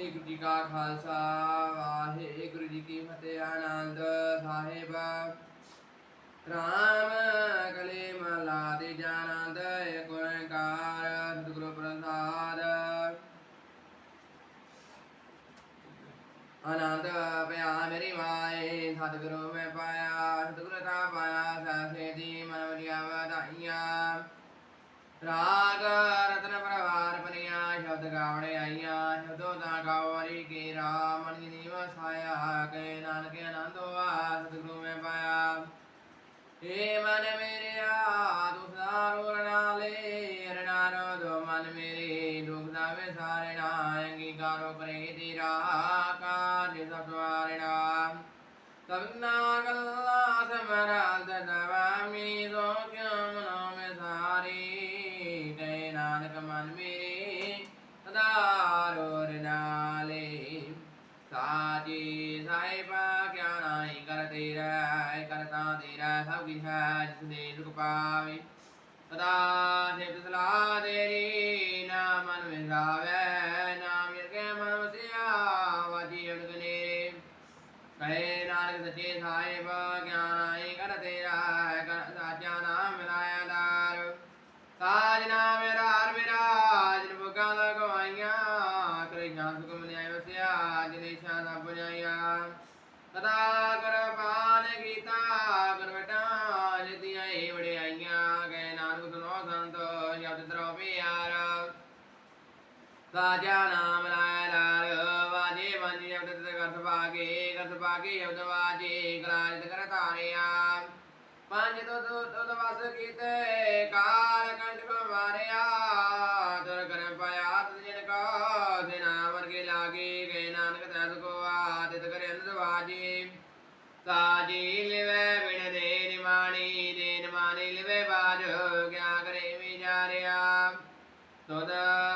ਵਾਹਿਗੁਰੂ ਜੀ ਕਾ ਖਾਲਸਾ, ਵਾਹਿਗੁਰੂ ਜੀ ਕੀ ਫਤਿਹ, ਆਨੰਦ ਸਾਹਿਬ। ਰਾਮ ਕਲੇ ਮਹਲਾ ਦੇ ਜਾਨੰਦ ਏਕ ਸਤਿਗੁਰੂ ਪ੍ਰਸਾਦ। ਆਨੰਦ ਪਿਆ ਮੇਰੀ ਮਾਏ, ਸਤਿਗੁਰੂ ਮੈਂ ਪਾਇਆ, ਸਤਿਗੁਰੂ ਤਾਂ ਪਾਇਆ ਸਾਥੇ ਦੀ ਮਨ ਵਧਾਈਆਂ। ਰਾਗ ਪਨੀਆ ਸ਼ਬਦ ਗਾਵਣੇ ਆਈਆਂ ਸ਼ਬਦੋ ਦਾ ਗਾਵਰੀ ਕੀ ਰਾਮ, ਮਨ ਜੀ ਵਸਾਇਆ ਕੇ ਨਾਨਕ ਆਨੰਦ ਹੋਆ, ਸਤਿਗੁਰੂ ਮੈਂ ਪਾਇਆ। ਏ ਮਨ ਮੇਰਿਆ ਦੁਖ ਦਾ ਰੋਣਾ ਲੈ ਰਣਾਰੋ ਦੋ ਮਨ ਮੇਰੇ, ਦੁਖ ਦਾ ਵੇ ਸਾਰੇ ਨਾ ਅੰਗੀਕਾਰੋ ਕਰੇ ਤੇਰਾ ਕਾਜ ਸਤਵਾਰਣਾ ਤਵਨਾ ਗੱਲਾ ਸਮਰਾਲ ਦਵਾਮੀ ਸੋ ਸਦਾਰੋ ਰਨਾਲੇ ਸਾਜੀ ਸਾਹਿਬਾ ਕਿਆ ਨਾਈ ਕਰ ਤੇਰਾ ਕਰਤਾ ਤੇਰਾ ਸਭ ਕੀ ਹੈ ਜਿਸ ਦੇ ਦੁਖ ਪਾਵੇ। ਸਦਾ ਸਿਫਤ ਸਲਾਹ ਤੇਰੀ ਨਾ ਮਨ ਵਿਸਾਵੇ ਨਾ ਮਿਲ ਮਨ ਵਸਿਆ ਵਾਜੀ ਅਣਗਨੇ ਕਹੇ ਨਾਨਕ ਸੱਚੇ ਸਾਹਿਬ ਗਿਆਨ ਕਰ ਤੇਰਾ ਕਰ ਸਾਚਾ ਨਾਮ ਮਿਲਾਇਆ ਦਾਰ। ਸਾਜ ਸਦਾ ਕਰ ਕੀਤਾ ਕਰ ਬਟਾ ਏ ਵੜਿਆਈਆਂ ਗਏ ਨਾਨਕ ਸੁਨੋ ਸੰਤ ਸ਼ਬਦ ਤਰੋ ਪਿਆਰ ਸਾਜਾ ਨਾਮ ਲਾਇ ਲਾਰ ਵਾਜੇ ਵਾਜੇ ਅਬਦ ਤੇ ਕਰਤ ਬਾਗੇ ਕਰਤ ਬਾਗੇ ਅਬਦ ਵਾਜੇ ਕਲਾਜਿਤ ਕਰ ਤਾਰਿਆ ਪੰਜ ਤੋ ਤੋ ਤੋ ਵਸ ਕੀਤੇ, ਕਾਲ ਕੰਠ ਮਾਰਿਆ। ਕਾਜੀ ਲਿਵੇ ਬਿਨ ਦੇ ਨਿਮਾਣੀ ਦੇ ਨਿਮਾਣੀ ਲਿਵੇ ਬਾਜ ਕਿਆ ਕਰੇ ਵਿਚਾਰਿਆ। ਤੁਧ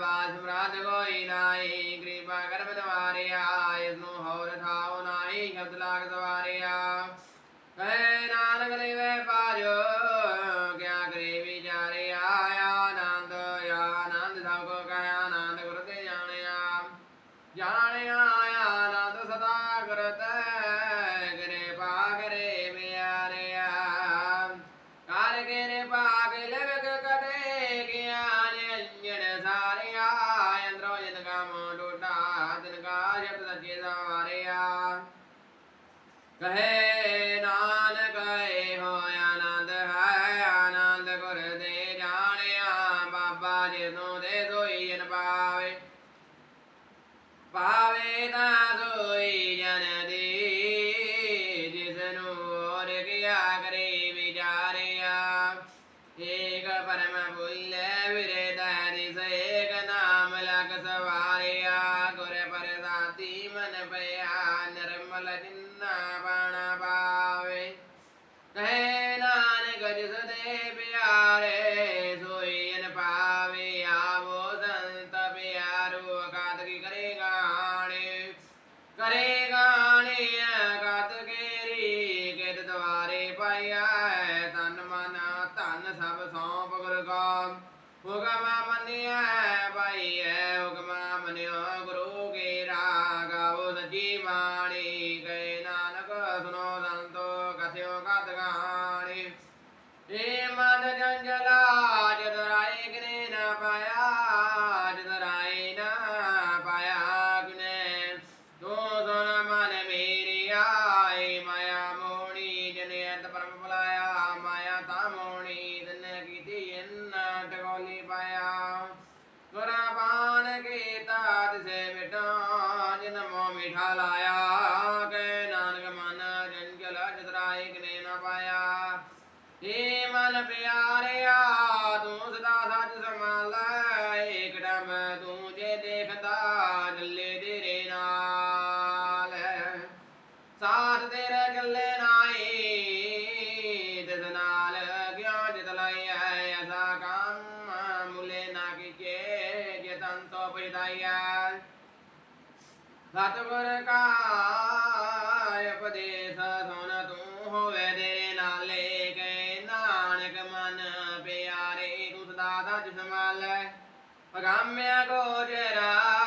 ਬਾਸ ਮਰਾਦ ਕੋਈ ਨਾਹੀ, ਕਿਰਪਾ ਕਰ ਬਦਵਾਰਿਆ ਇਸ ਨੂੰ ਹੋਰ ਥਾਉ ਨਾਹੀ, ਸ਼ਬਦ ਲਾਗ ਸਵਾਰਿਆ। ਕਹੇ ਨਾਨਕ ਲਿਵੇ ਪਾਜੋ ਪਾਵੇ ਤਾਂ ਕਾ निपया ਸਤਿਗੁਰ ਕਾ ਉਪਦੇਸ਼ ਸੁਣ ਤੂੰ ਹੋਵੇ ਤੇਰੇ ਨਾਲੇ ਕੈ ਨਾਨਕ ਮਨ ਪਿਆਰੇ ਤੂੰ ਸਦਾ ਸੱਚ ਸੰਭਾਲੈ। ਅਗਾਮਿਆ ਗੋਚਰਾ ਤੇਰਾ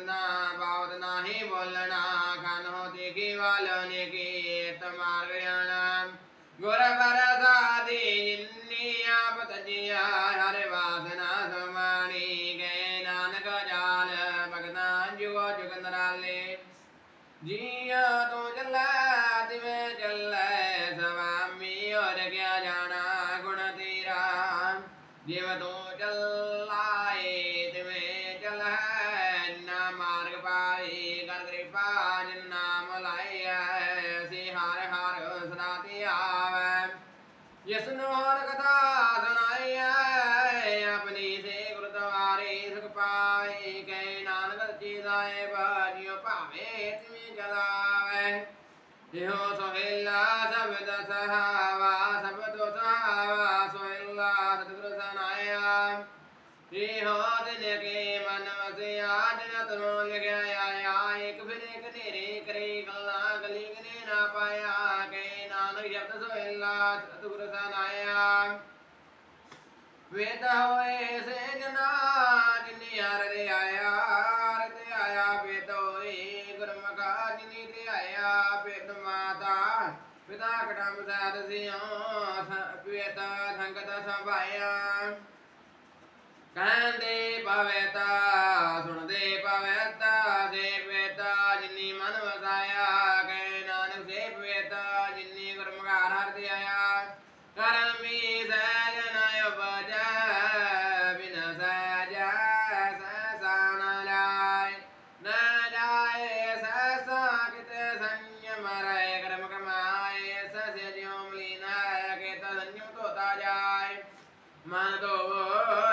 ਦਾ ਚਿਤ੍ਰ ਨਾਹੀ ਬੋਲਣਾ ਖਾਨ ਹੋ ਦੇਖੀ ਵਾਲ ਨੇ ਕੀ ਜਿਸ ਨੂੰ ਹਰ ਕਥਾ ਸੁਣਾਈਐ, ਆਪਣੀ ਸੇ ਗੁਰਦੁਆਰੇ ਸੁਖ ਪਾਏ ਕੈ ਨਾਨਕ ਜੀ ਲਾਏ ਬਾਜਿਓ ਭਾਵੇ ਤਿਵੇਂ ਜਲਾਵੇ ਇਹੋ ਸੋਹਿਲਾ ਸਬਦ ਸਹਾਵਾ ਵੇਦ ਹੋਏ ਸੇ ਜਨਾ, ਜਿਨੀ ਹਰ ਦੇ ਆਇਆ ਹਰ ਤੇ ਆਇਆ, ਵੇਦ ਹੋਏ ਗੁਰਮੁਖਾ, ਜਿਨੀ ਦੇ ਆਇਆ, ਵੇਦ ਮਾਤਾ। ਪਿਤਾ ਕਟਮ ਸਾਧ ਸਿਓ ਪਿਤਾ ਸੰਗਤ ਸਭਾਇਆ। ਕਹਿੰਦੇ ਪਵਿੱਤਾ ਸੁਣਦੇ ਧੋਤਾ ਜਾਏ। ਮਨ ਦੋ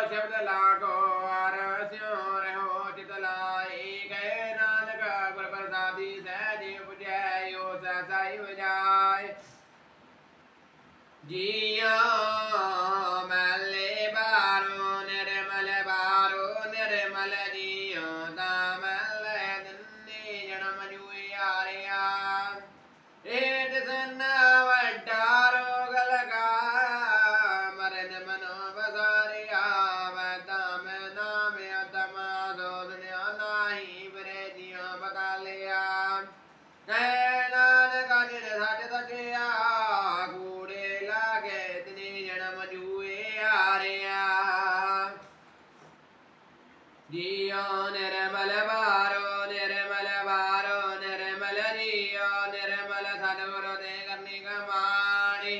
ਸ਼ਬਦ ਲਾਗੋ ਅਰ ਸਿਉ ਰਹੋ, ਚਿਤ ਲਾਈ। ਗਏ ਨਾਨਕ ਗੁਰ ਪ੍ਰਸਾਦੀ ਸਹਿਜ ਉਪਜੈ ਓ ਸਸਾਈ ਵਜਾਏ ਜੀਆ ਕੈ ਨਾਨਕ ਜਿਨ ਸੱਚ ਸੱਚਿਆ ਕੂੜੇ ਲਾਗੇ ਤਿਨੇ ਜਨਮ ਜੂਏ ਆਰਿਆ ਜੀਓ ਨਿਰਮਲ ਬਾਰੋ ਨਿਰਮਲ ਬਾਰੋ ਨਿਰਮਲ ਜੀਓ ਨਿਰਮਲ ਸਤਿਗੁਰ ਦੇ ਕਰਨੀ ਕਮਾਣੀ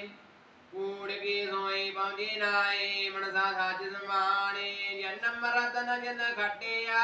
ਕੂੜ ਕੀ ਸੋਈ ਪਹੁੰਚੀ ਨਾਈ ਮਨਸਾ ਸੱਚ ਸਮਾਣੀ ਜਨਮ ਰਤਨ ਜਨ ਖਟਿਆ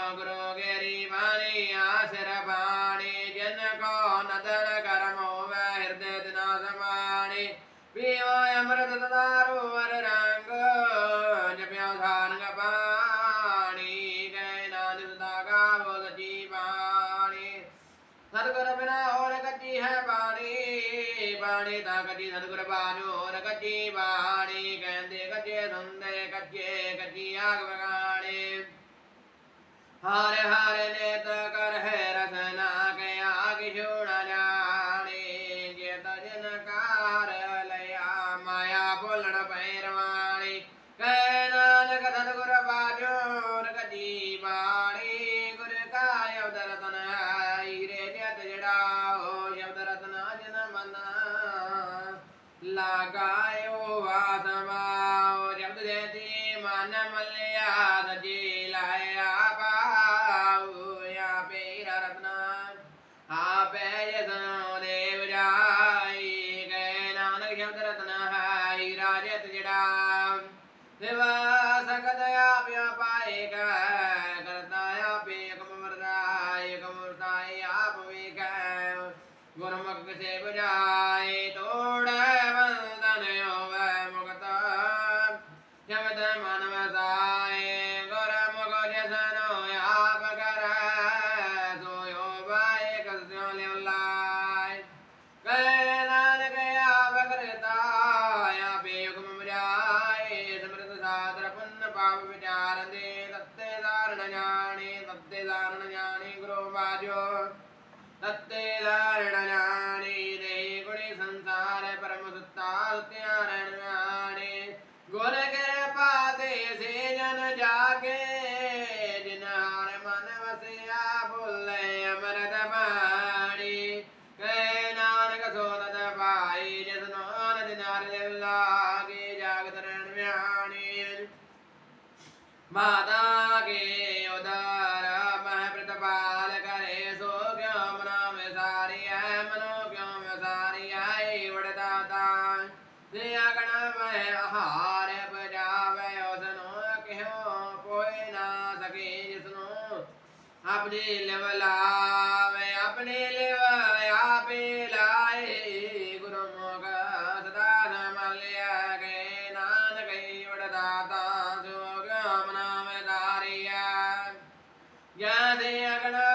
ਸਤਗੁਰ ਬਿਨਾ ਹੋਰ ਕੱਚੀ ਹੈ ਬਾਣੀ ਬਾਣੀ ਤਾਂ ਕੱਚੀ ਸਤਗੁਰ ਬਾਣੋ, ਹੋਰ ਕੱਚੀ ਬਾਣੀ। ਕਹਿੰਦੇ ਕੱਚੇ ਸੁੰਦੇ ਕੱਚੇ ਕੱਚੀ ਆਗ ਵਗਾਣੇ। ਹਰ ਹਰ ਨੇ ਤਕ लगायो वादमा ತ್ಯಾಗ माता के ya de agana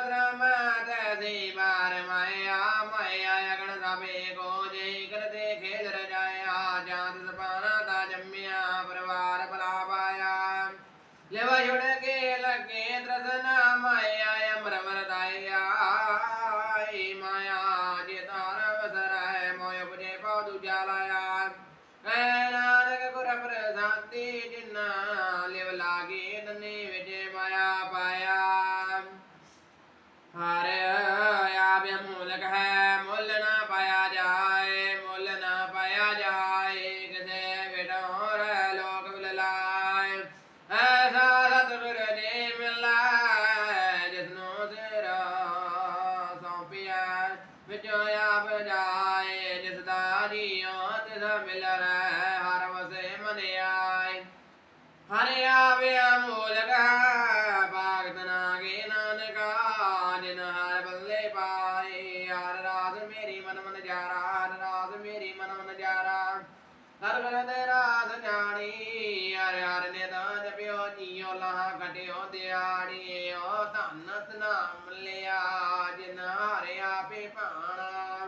અનંત નામ લે આજ નારે આપે પાણા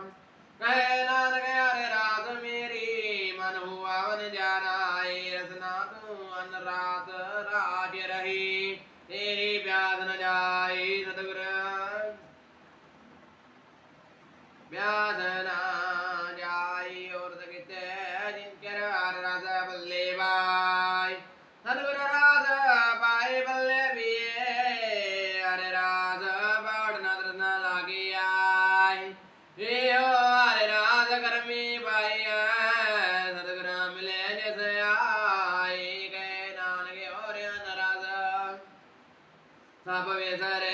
કહે નાનક અરે રાત મેરી મન હુઆવન જાનાય રસના તું અન રાત રાજ રહી તેરી વ્યાસ ન જાય સદગુર વ્યાસ ના Napamiętare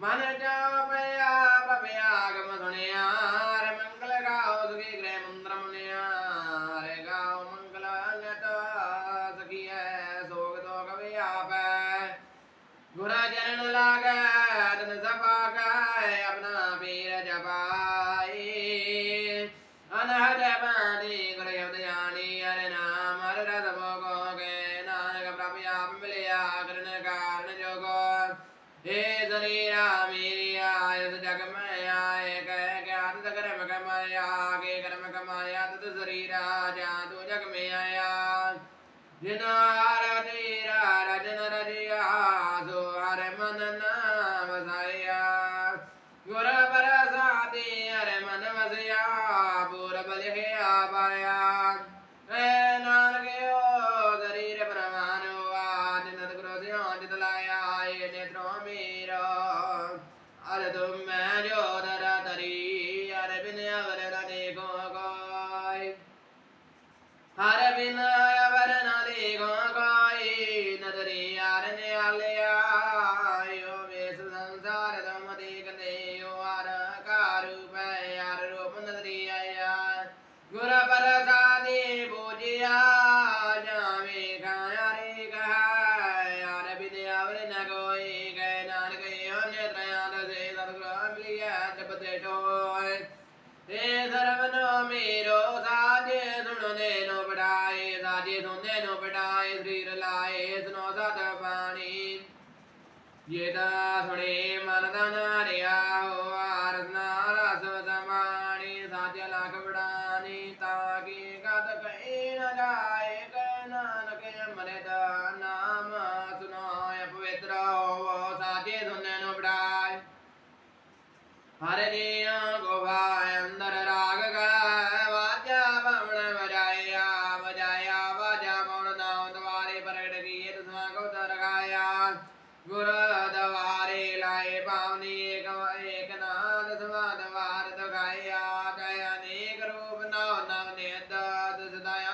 Manada! ਤੇਰੀ ਮੇਰੀ ਆਇਤ ਜਗ ਮੈਂ ਆਏ ਕਹਿ ਗਿਆਨ ਤ ਕਰਮ ਕਮਾਇਆ ਕੇ ਕਰਮ ਕਮਾਇਆ, ਤਤ ਸਰੀਰਾ ਜਾਂ ਤੂੰ ਜਗ ਮੈਂ ਆਇਆ ਜਿਨਾ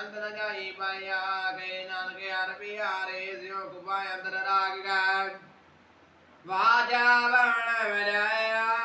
ਅੰਤ ਨ ਜਾਈ ਪਾਇਆ ਗਏ ਨਾਨਕ ਹਰ ਪਿਆਰੇ, ਸਿਉ ਕੁਬਾ ਅੰਦਰ ਰਾਗ ਗਾ ਵਾਜਾ ਬਣ ਵਜਾਇਆ